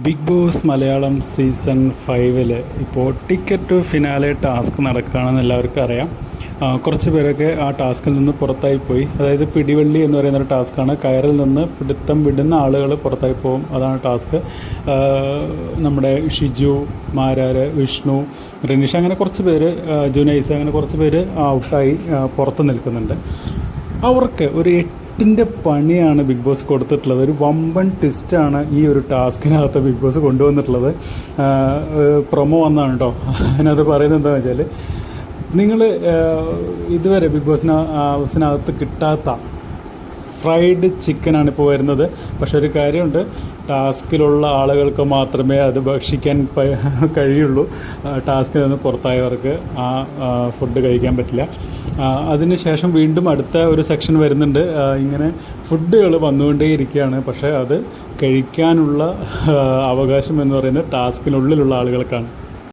Big boss Malayalam season ഫൈവിൽ ഇപ്പോൾ ticket to finale task നടക്കുകയാണെന്ന് എല്ലാവർക്കും അറിയാം. കുറച്ച് പേരൊക്കെ ആ ടാസ്കിൽ നിന്ന് പുറത്തായി പോയി. അതായത് പിടിവള്ളി എന്ന് പറയുന്ന ഒരു ടാസ്ക്കാണ്. കയറിൽ നിന്ന് പിടുത്തം വിടുന്ന ആളുകൾ പുറത്തായി പോകും. അതാണ് ടാസ്ക്. നമ്മുടെ ഷിജു മാരാര് വിഷ്ണു റിനിഷ അങ്ങനെ കുറച്ച് പേര് ജുനൈസ് അങ്ങനെ കുറച്ച് പേര് ഔട്ടായി പുറത്ത് നിൽക്കുന്നുണ്ട്. അവർക്ക് ഒരു എട്ടിന്റെ പണിയാണ് ബിഗ് ബോസ് കൊടുത്തിട്ടുള്ളത്. ഒരു വമ്പൻ ട്വിസ്റ്റാണ് ഈ ഒരു ടാസ്കിനകത്ത് ബിഗ് ബോസ് കൊണ്ടുവന്നിട്ടുള്ളത്. പ്രൊമോ വന്നാണ് കേട്ടോ അതിനകത്ത് പറയുന്നത് എന്താണെന്ന് വെച്ചാൽ നിങ്ങൾ ഇതുവരെ ബിഗ് ബോസിന് ഹൗസിനകത്ത് കിട്ടാത്ത ഫ്രൈഡ് ചിക്കനാണ് ഇപ്പോൾ വരുന്നത്. പക്ഷെ ഒരു കാര്യമുണ്ട് ടാസ്കിലുള്ള ആളുകൾക്ക് മാത്രമേ അത് ഭക്ഷിക്കാൻ കഴിയുള്ളൂ. ടാസ്കിൽ നിന്ന് പുറത്തായവർക്ക് ആ ഫുഡ് കഴിക്കാൻ പറ്റില്ല. അതിനുശേഷം വീണ്ടും അടുത്ത ഒരു സെക്ഷൻ വരുന്നുണ്ട്. ഇങ്ങനെ ഫുഡുകൾ വന്നുകൊണ്ടേയിരിക്കുകയാണ് പക്ഷേ അത് കഴിക്കാനുള്ള അവകാശം എന്ന് പറയുന്നത് ടാസ്കിനുള്ളിലുള്ള ആളുകൾക്കാണ്.